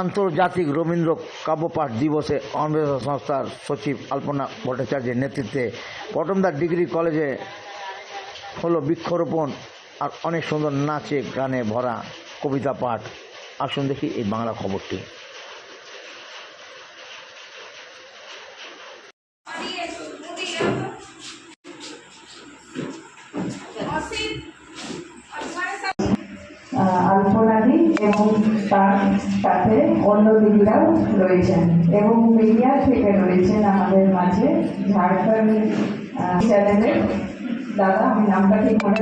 আন্তর্জাতিক রবীন্দ্র কাব্যপাঠ দিবসে অন্বেষণ সংস্থার সচিব আলপনা ভট্টাচার্যের নেতৃত্বে পটমদার ডিগ্রি কলেজে হলো বৃক্ষরোপণ আর অনেক সুন্দর নাচে, গানে ভরা কবিতা পাঠ। আসুন দেখি এই বাংলা খবরটি। তার সাথে অন্য দিদিরাও রয়েছেন এবং মিডিয়া থেকে রয়েছেন আমাদের মাঝে ঝাড়খণ্ড চ্যানেলের দাদা, আমি নামটা ঠিক মনে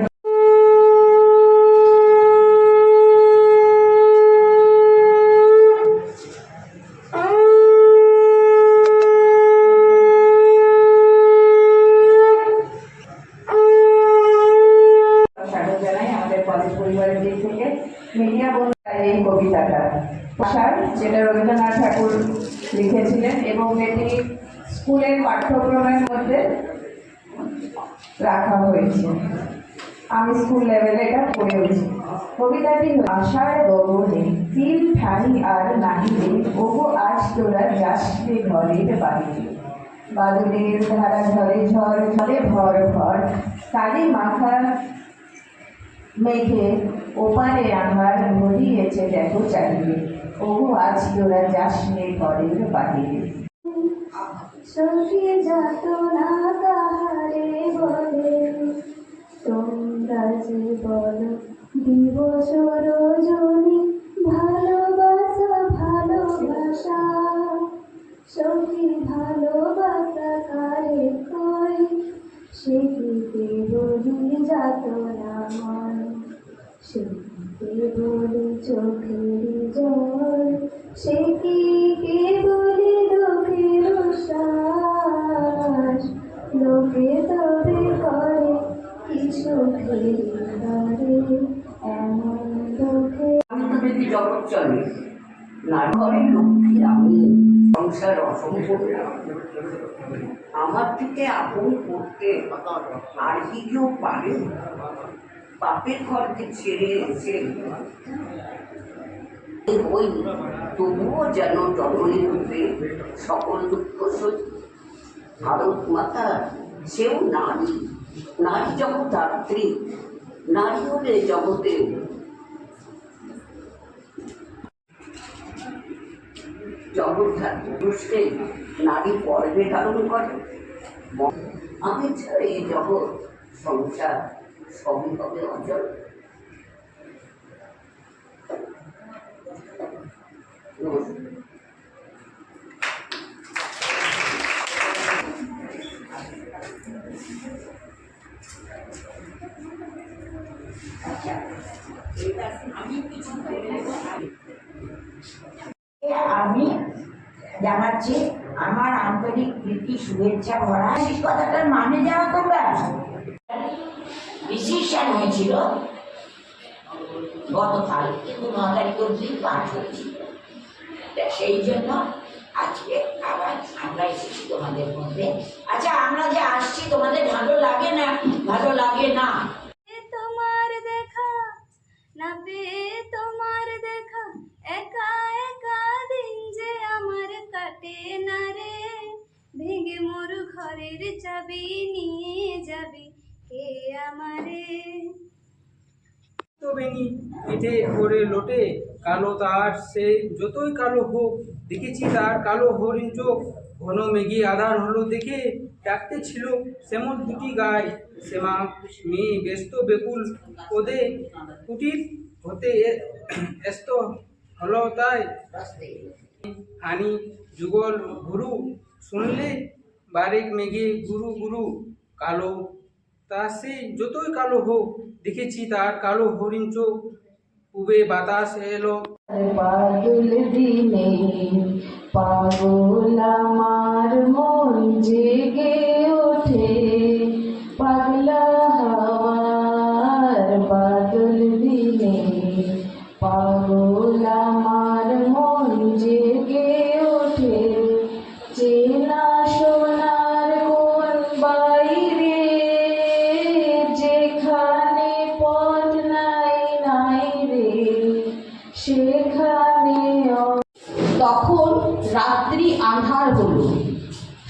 স্বাগত জানাই আমাদের কলেজ পরিবারের দিক থেকে মিডিয়া বন্ধু এই কবিতাটা ভাষার যেটা রবীন্দ্রনাথ ঠাকুর লিখেছিলেন এবং এটি স্কুলের পাঠ্যক্রমের মধ্যে রাখা হয়েছে। আমি স্কুল লেভেলে এটা পড়েওছি। কবিতাটি আষাঢ় গগনে তিল ঠানি আর নাহিলে ওগো আজ তোরা যাসবে ঘরের বাড়িতে। বাদলের ধারা ঝরে ঝড় ঝরে ভর ভর, কালী মাখা মেঘে ওপারে আমার ভরিয়েছে দেখো চারিদিকে। ওগো, আজ তোরা যাসনে ঘরের বাহিরে। সখী যাত না কাহারে বলে, তোমরা যে বল, দিবস রজনী ভালোবাসা কি চোখের জল, সে কি কে বলি দুঃখের শ্বাস? লোকে তবে করে কিছু ফেরি এমন দুঃখে অন্তর্বেদী জগৎ চলে। নারঘরের লক্ষ্মী আমি সংসার অসম্পূর্ণ আমার থেকে আপন করতে আর কি কেউ পারে বাপের ঘরকে ছেড়ে এসে ওই তবুও যেন জননী রূপে সকল দুঃখ ভারত মাতা, সেও নারী। নারী জগদ্ধাত্রী নারী হলে জগতে জগৎধার পুরুষকে নারী পর্বে ধারণ করে। আমি ছাড়া এই জগৎ সংসার অচল নমস্কার আমি জানাচ্ছি আমার আন্তরিক প্রীতি শুভেচ্ছা ভরা। এই কথাটার মানে তোমরা ডিসিশন হয়েছিল গতকাল কিন্তু ন তারিখ অব্দি পাঠ হয়েছিল। সেই জন্য আজকে আবার আমরা এসেছি তোমাদের মধ্যে। আচ্ছা আমরা যে আসছি, তোমাদের ভালো লাগে না? ভালো লাগে না? তোমার দেখা, না তোমার দেখা, একা একা দিন যে আমার কাটে না রে। ভেঙে মোর ঘরের চাবি নিয়ে যাবি আমারে। তো লোটে, কালো তার, সে যতই কালো হোক, দেখেছি তার কালো হরিণ চোখ। ঘন মেঘে আধার হলো দেখে, ডাকতে ছিল সেমন দুটি গায়ে। শ্যামা মেয়ে ব্যস্ত বেকুল ওদে কুটির হতে এ- ব্যস্ত হলো তাই। আনি যুগল গুরু শুনলে বারেক মেঘে গুরু গুরু, কালো তা সে যতই কালো হোক, দেখেছি তার কালো হরিণ চোখ। উবে বাতাস এলো। বাদল দিনে পাগল আমার মন জেগে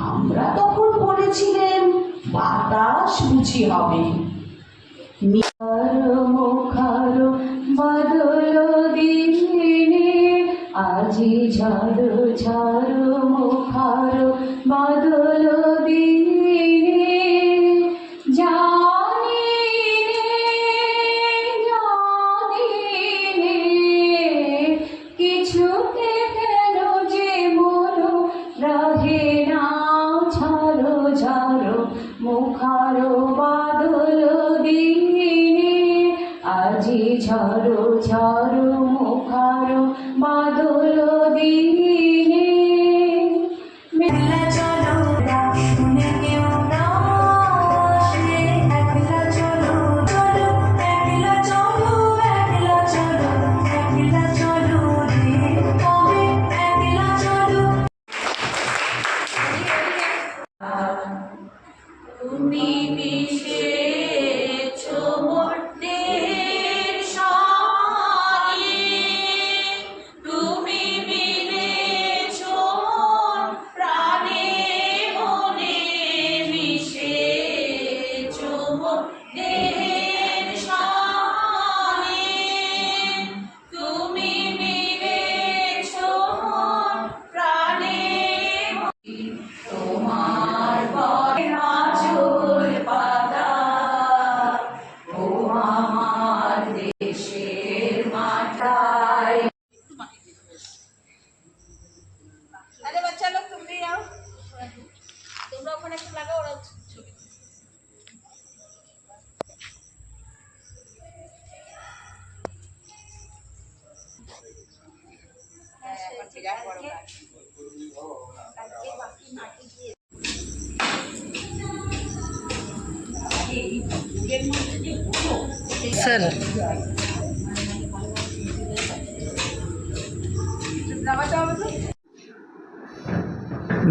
আমরা তখন বলেছিলেন বাতাস বুঝি হবে। মুখার বদল দিনে আজি ঝাড় ঝড়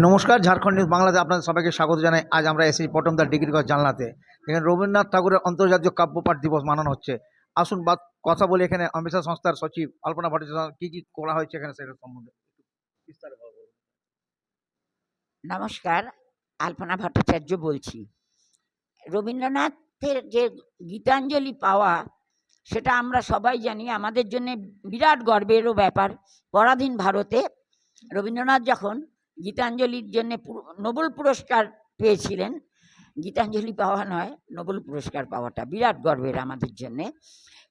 নমস্কার ঝাড়খণ্ড নিউজ বাংলাতে আপনাদের সবাইকে স্বাগত জানাই। আজ আমরা এসেছি পটমদার ডিগ্রি কলেজ জানলাতে এখানে রবীন্দ্রনাথ ঠাকুরের আন্তর্জাতিক কাব্যপাঠ দিবস মানানো হচ্ছে। আসুন বাদ কথা বলি এখানে অমৃতা সংস্থার সচিব আলপনা ভট্টাচার্য কী কী করা হয়েছে এখানে সেটার সম্বন্ধে। নমস্কার আলপনা ভট্টাচার্য বলছি। রবীন্দ্রনাথের যে গীতাঞ্জলি পাওয়া, সেটা আমরা সবাই জানি। আমাদের জন্য বিরাট গর্বেরও ব্যাপার। পরাধীন ভারতে রবীন্দ্রনাথ যখন গীতাঞ্জলির জন্য নোবেল পুরস্কার পেয়েছিলেন, গীতাঞ্জলি পাওয়া নয়, নোবেল পুরস্কার পাওয়াটা বিরাট গর্বের আমাদের জন্যে।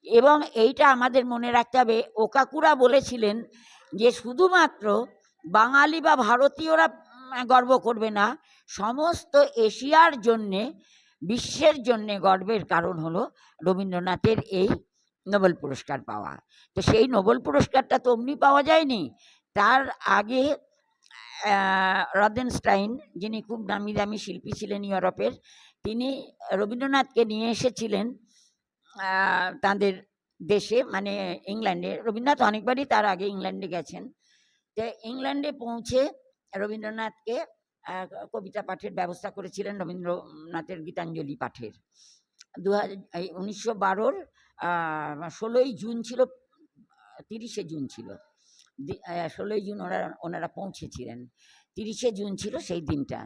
এবং এইটা আমাদের মনে রাখতে হবে, ওকাকুরা বলেছিলেন যে শুধুমাত্র বাঙালি বা ভারতীয়রা গর্ব করবে না, সমস্ত এশিয়ার জন্যে বিশ্বের জন্যে গর্বের কারণ হলো রবীন্দ্রনাথের এই নোবেল পুরস্কার পাওয়া। তো সেই নোবেল পুরস্কারটা তো অমনি পাওয়া যায়নি। তার আগে রদেনস্টাইন, যিনি খুব দামি দামি শিল্পী ছিলেন ইউরোপের, তিনি রবীন্দ্রনাথকে নিয়ে এসেছিলেন তাদের দেশে মানে ইংল্যান্ডে। রবীন্দ্রনাথ অনেকবারই তার আগে ইংল্যান্ডে গেছেন। তো ইংল্যান্ডে পৌঁছে রবীন্দ্রনাথকে কবিতা পাঠের ব্যবস্থা করেছিলেন রবীন্দ্রনাথের গীতাঞ্জলি পাঠের। দু হাজার উনিশশো বারোর ষোলোই জুন ছিল, তিরিশে জুন ছিল। ষোলোই জুন ওরা, ওনারা পৌঁছেছিলেন। তিরিশে জুন ছিল সেই দিনটা।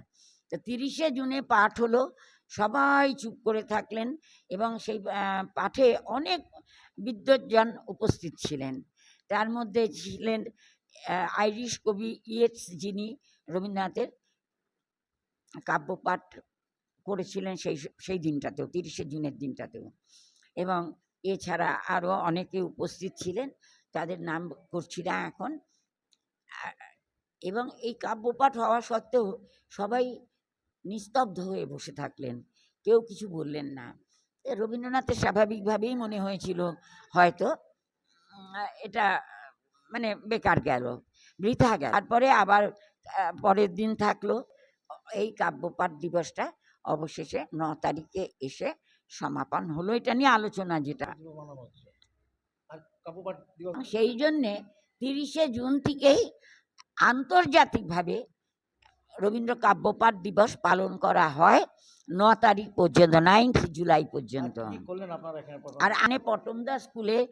তো তিরিশে জুনে পাঠ হলো, সবাই চুপ করে থাকলেন এবং সেই পাঠে অনেক বিদ্বজ্জন উপস্থিত ছিলেন। তার মধ্যে ছিলেন আইরিশ কবি ইয়েটস যিনি রবীন্দ্রনাথের কাব্যপাঠ করেছিলেন সেই সেই দিনটাতেও, তিরিশে জুনের দিনটাতেও। এবং এছাড়া আরও অনেকে উপস্থিত ছিলেন, তাদের নাম করছি না এখন। এবং এই কাব্যপাঠ হওয়া সত্ত্বেও সবাই নিস্তব্ধ হয়ে বসে থাকলেন, কেউ কিছু বললেন না। রবীন্দ্রনাথের স্বাভাবিকভাবেই মনে হয়েছিল, হয়তো এটা মানে বেকার গেল, বৃথা গেল। তারপরে আবার পরের দিন থাকল এই কাব্যপাঠ দিবসটা অবশেষে ন তারিখে এসে সমাপন হলো। এটা নিয়ে আলোচনা যেটা। সেই জন্যে তিরিশে জুন থেকেই আন্তর্জাতিকভাবে রবীন্দ্র কাব্যপাঠ দিবস পালন করা হয় ন তারিখ পর্যন্ত নাইন্থ জুলাই পর্যন্ত? আর আনে পটমদা স্কুলে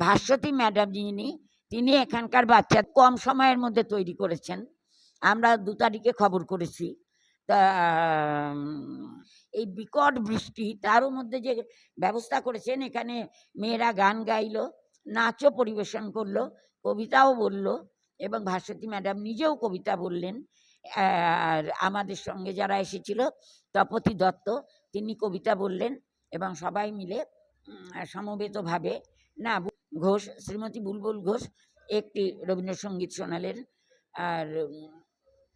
ভাস্বতী ম্যাডাম যিনি তিনি এখানকার বাচ্চা কম সময়ের মধ্যে তৈরি করেছেন। আমরা দু তারিখে খবর করেছি। তা এই বিকট বৃষ্টি, তারও মধ্যে যে ব্যবস্থা করেছেন, এখানে মেয়েরা গান গাইলো, নাচও পরিবেশন করল, কবিতাও বলল এবং ভাস্বতী ম্যাডাম নিজেও কবিতা বললেন। আর আমাদের সঙ্গে যারা এসেছিল, তপতি দত্ত, তিনি কবিতা বললেন এবং সবাই মিলে সমবেতভাবে, না, ঘোষ, শ্রীমতী বুলবুল ঘোষ একটি রবীন্দ্রসঙ্গীত শোনালেন। আর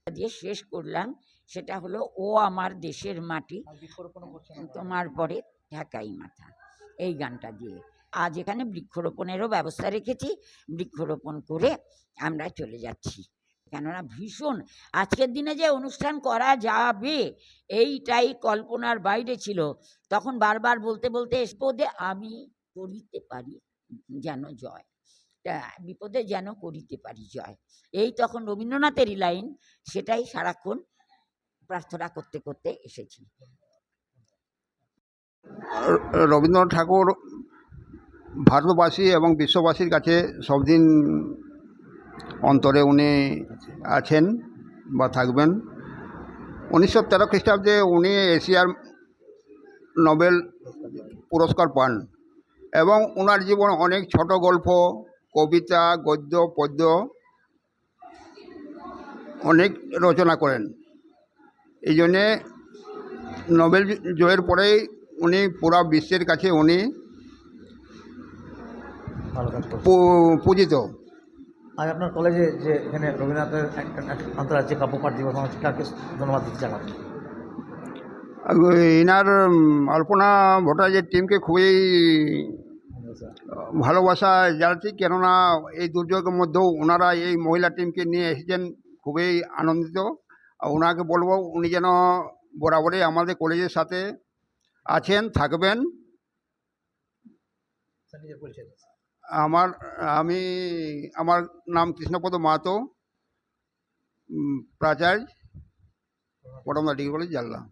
দিয়ে শেষ করলাম। সেটা হলো ও আমার দেশের মাটি? তোমার পরে ঢাকাই মাথা এই গানটা দিয়ে। আজ এখানে বৃক্ষরোপণেরও ব্যবস্থা রেখেছি বৃক্ষরোপণ করে আমরা চলে যাচ্ছি। কেননা ভীষণ আজকের দিনে যে অনুষ্ঠান করা যাবে এইটাই কল্পনার বাইরে ছিল। তখন বারবার বলতে বলতে বিপদে আমি করিতে পারি যেন জয়। বিপদে যেন করিতে পারি জয়। এই তখন রবীন্দ্রনাথেরই লাইন সেটাই সারাক্ষণ প্রার্থনা করতে করতে এসেছি। রবীন্দ্রনাথ ঠাকুর ভারতবাসী এবং বিশ্ববাসীর কাছে সবদিন অন্তরে উনি আছেন বা থাকবেন। উনিশশো তেরো খ্রিস্টাব্দে উনি এশিয়ার নোবেল পুরস্কার পান এবং ওনার জীবন অনেক ছোট গল্প, কবিতা, গদ্য, পদ্য অনেক রচনা করেন। এই জন্যে নোবেল জয়ের পরেই উনি পুরা বিশ্বের কাছে উনি পূজিত। আজ আপনার কলেজে যে এখানে রবীন্দ্রনাথের আন্তর্জাতিক কাব্যপাঠ দিবস হচ্ছে কাকে ধন্যবাদ দিতে চান? আর আলপনা ভট্টাচার্যের টিমকে খুবই ভালোবাসা জানাচ্ছি কেননা এই দুর্যোগের মধ্যেও ওনারা এই মহিলা টিমকে নিয়ে এসেছেন খুবই আনন্দিত। আর ওনাকে বলব, উনি যেন বরাবরই আমাদের কলেজের সাথে আছেন, থাকবেন। আমার, আমি, আমার নাম কৃষ্ণপদ মাহাতো প্রাচার্য পটমদা ডিগ্রি কলেজ, জানলাম